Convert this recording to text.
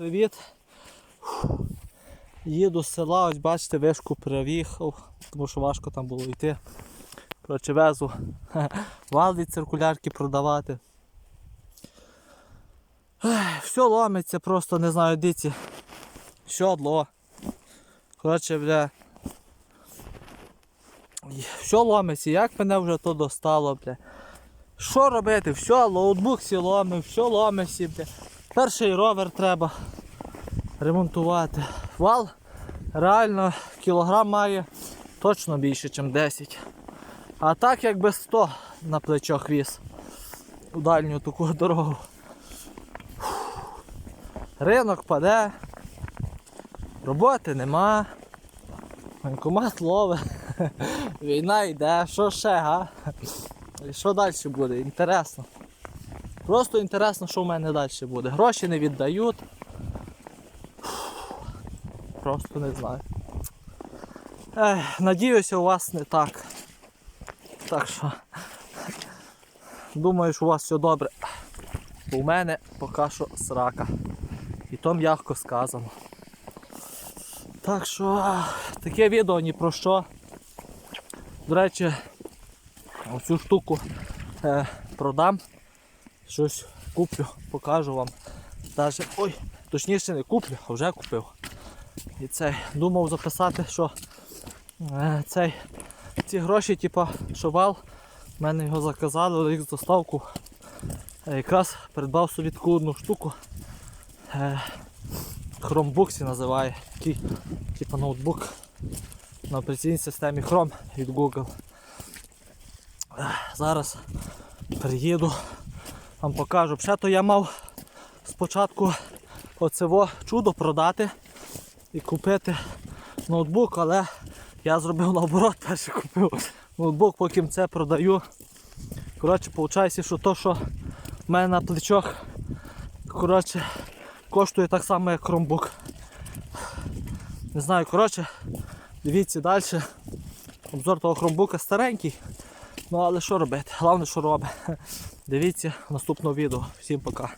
привіт. Їду з села, ось бачите, вишку переїхав, тому що важко там було йти. Коротше, везу вал від циркулярки продавати. Все ломиться, просто не знаю, диці. Щодло. Коротше, бля. Все ломиться, як мене вже то достало, бля. Що робити? Все, ноутбук всі ломив, все ломиться, бля. Перший ровер треба ремонтувати. Вал реально кілограм має точно більше, ніж 10. А так якби 100 на плечах віз у дальню таку дорогу. Ринок паде, роботи нема, банкомат лове, війна йде, що ще, га? І що далі буде? Інтересно. Просто інтересно, що в мене далі буде. Гроші не віддають. Просто не знаю. Ех, надіюся, у вас не так. Так що. Думаю, що у вас все добре. Бо У мене поки що срака. І то м'яко сказано. Так що таке відео ні про що. До речі, оцю штуку е, продам. Щось куплю, покажу вам. Даже, ой, точніше не куплю, а вже купив. І цей думав записати, що е, цей, ці гроші, типу, що вал, в мене його заказали, їх доставку. Е, якраз придбав собі таку одну штуку. Е, Chromebooks називає. Такий, типу ноутбук на операційній системі Chrome від Google. Е, Зараз приїду, вам покажу. Ще то я мав спочатку оцево чудо продати і купити ноутбук, але я зробив наоборот, перше купив ноутбук, потім це продаю. Коротше, виходить, що то, що в мене на плечах коротше, коштує так само, як Chromebook. Не знаю, коротше, дивіться далі. Обзор того хромбука старенький. Ну але що робити? Головне, що робить. Дивіться наступного відео. Всім пока.